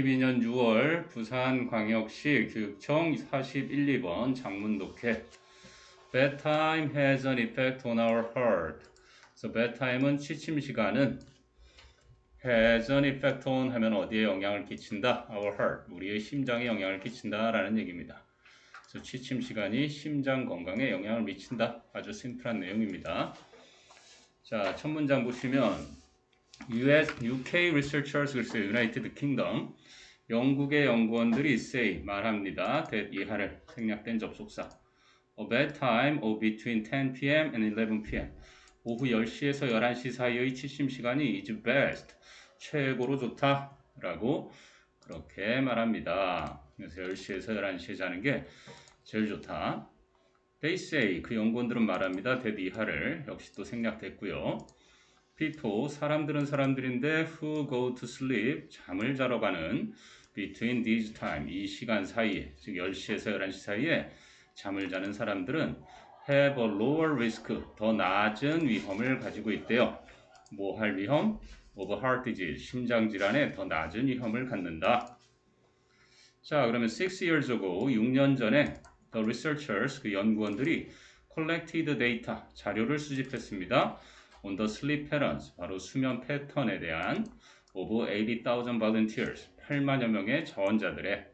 2022년 6월 부산광역시 교육청 41, 2번 장문 독해 Bedtime has an effect on our heart. 그래서 bedtime은 취침 시간은 has an effect on 하면 어디에 영향을 끼친다? Our heart. 우리의 심장에 영향을 끼친다라는 얘기입니다. 그래서 취침 시간이 심장 건강에 영향을 미친다. 아주 심플한 내용입니다. 자, 첫 문장 보시면 US, UK researchers 그랬어요. United Kingdom. 영국의 연구원들이 say 말합니다. that 이하를 생략된 접속사. A bedtime of between 10 p.m. and 11 p.m. 오후 10시에서 11시 사이의 취침 시간이 is best. 최고로 좋다 라고 그렇게 말합니다. 그래서 10시에서 11시에 자는 게 제일 좋다. They say 그 연구원들은 말합니다. that 이하를 역시 또 생략됐고요. People 사람들은 사람들인데 who go to sleep 잠을 자러 가는 between these time 이 시간 사이에 즉 10시에서 11시 사이에 잠을 자는 사람들은 have a lower risk 더 낮은 위험을 가지고 있대요. 뭐 할 위험? of heart disease 심장 질환에 더 낮은 위험을 갖는다. 자, 그러면 6 years ago 6년 전에 the researchers 그 연구원들이 collected data 자료를 수집했습니다. On the sleep patterns 바로 수면 패턴에 대한 of 80,000 volunteers 8만여 명의 자원자들의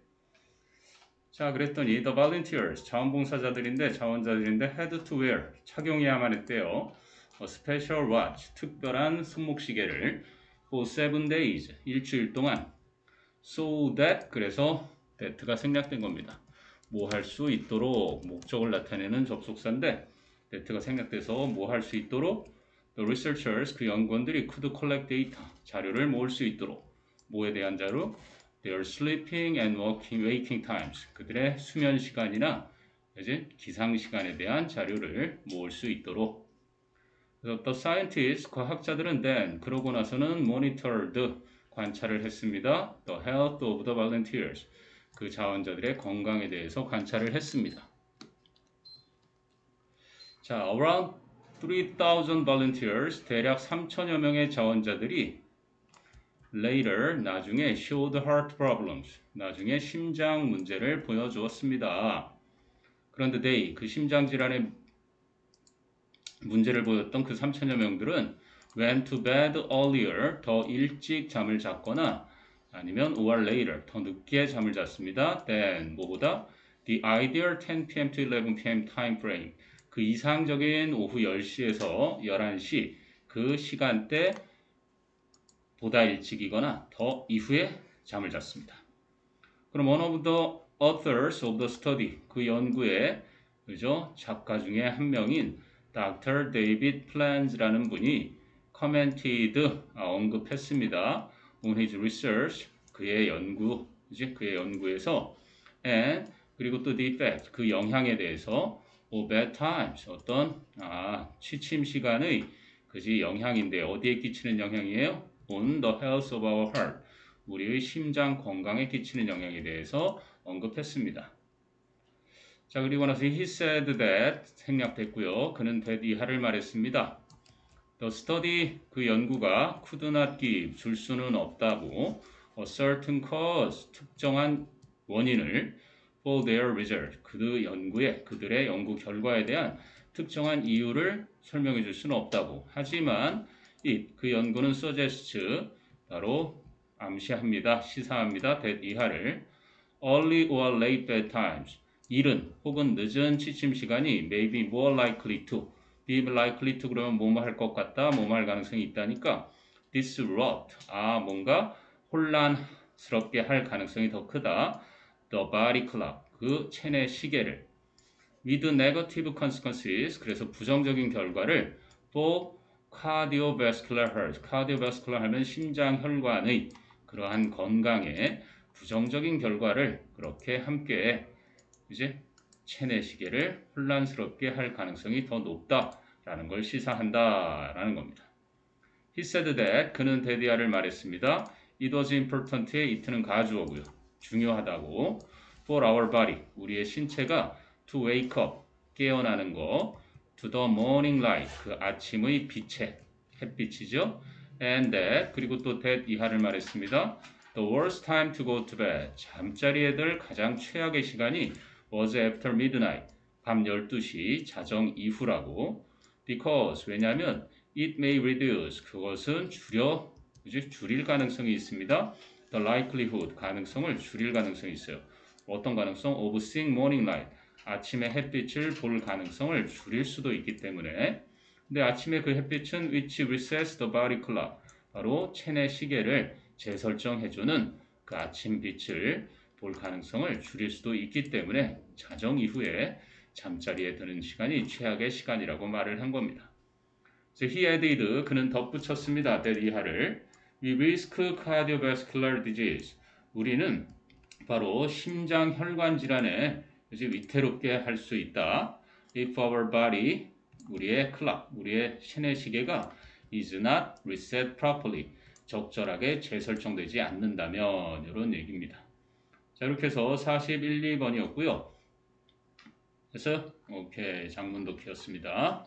자 그랬더니 the volunteers 자원봉사자들인데 자원자들인데 had to wear 착용해야만 했대요. a special watch 특별한 손목시계를 for seven days 일주일 동안 so that 그래서 that가 생략된 겁니다. 뭐 할 수 있도록 목적을 나타내는 접속사인데 that가 생략돼서 뭐 할 수 있도록 The researchers 그 연구원들이 could collect data 자료를 모을 수 있도록 뭐에 대한 자료? Their sleeping and working, waking times 그들의 수면 시간이나 이제 기상 시간에 대한 자료를 모을 수 있도록 그래서 the scientists 과학자들은 then 그러고 나서는 monitored 관찰을 했습니다. The health of the volunteers 그 자원자들의 건강에 대해서 관찰을 했습니다. 자, around 3,000 volunteers, 대략 3천여 명의 자원자들이 later, 나중에 showed heart problems, 나중에 심장 문제를 보여주었습니다. 그런데 they, 그 심장 질환의 문제를 보였던 그 3천여 명들은 went to bed earlier, 더 일찍 잠을 잤거나 아니면 or later, 더 늦게 잠을 잤습니다. then, 뭐보다 the ideal 10 p.m. to 11 p.m. time frame, 그 이상적인 오후 10시에서 11시 그 시간대 보다 일찍이거나 더 이후에 잠을 잤습니다. 그럼 one of the authors of the study 그 연구의 그죠 작가 중에 한 명인 Dr. David Plans라는 분이 commented 아, 언급했습니다. on his research 그의 연구 이제 그의 연구에서 and 그리고 또 the effect 그 영향에 대해서 or bad times 어떤 아 취침 시간의 그지 영향인데 어디에 끼치는 영향이에요? on the health of our heart 우리의 심장 건강에 끼치는 영향에 대해서 언급했습니다. 자 그리고 나서 he said that 생략됐고요. 그는 that 이하를 말했습니다. The study 그 연구가 could not give 줄 수는 없다고 a certain cause 특정한 원인을 for their result 그 연구에 그들의 연구 결과에 대한 특정한 이유를 설명해 줄 수는 없다고. 하지만 it 그 연구는 suggests 바로 암시합니다 시사합니다 that 이하를. early or late bedtimes 이른 혹은 늦은 취침 시간이 may be more likely to be likely to 그러면 뭐뭐 할 것 같다 뭐뭐 할 가능성이 있다니까. disrupt 아 뭔가 혼란스럽게 할 가능성이 더 크다 the body clock 그 체내 시계를 with negative consequences 그래서 부정적인 결과를 for cardiovascular health cardiovascular 하면 심장 혈관의 그러한 건강에 부정적인 결과를 그렇게 함께 이제 체내 시계를 혼란스럽게 할 가능성이 더 높다라는 걸 시사한다라는 겁니다. He said that 그는 데디아를 말했습니다. It was important의 it는 가주어고요. 중요하다고. For our body, 우리의 신체가 to wake up, 깨어나는 거. To the morning light, 그 아침의 빛에 햇빛이죠. And that, 그리고 또 that 이하를 말했습니다. The worst time to go to bed. 잠자리에 들 가장 최악의 시간이 was after midnight. 밤 12시 자정 이후라고. Because 왜냐하면 it may reduce 그것은 줄여? 줄일 가능성이 있습니다. The likelihood 가능성을 줄일 가능성이 있어요. 어떤 가능성? Of seeing morning light 아침에 햇빛을 볼 가능성을 줄일 수도 있기 때문에 근데 아침에 그 햇빛은 which resets the body clock 바로 체내 시계를 재설정해주는 그 아침 빛을 볼 가능성을 줄일 수도 있기 때문에 자정 이후에 잠자리에 드는 시간이 최악의 시간이라고 말을 한 겁니다. 그래서 he added 그는 덧붙였습니다. that 이하를 risk cardiovascular disease 우리는 바로 심장 혈관 질환에 이제 위태롭게 할 수 있다. if our body 우리의 클락 우리의 체내 시계가 is not reset properly 적절하게 재설정되지 않는다면 이런 얘기입니다. 자 이렇게 해서 41, 2번이었고요. 그래서 오케이 장문도 키웠습니다.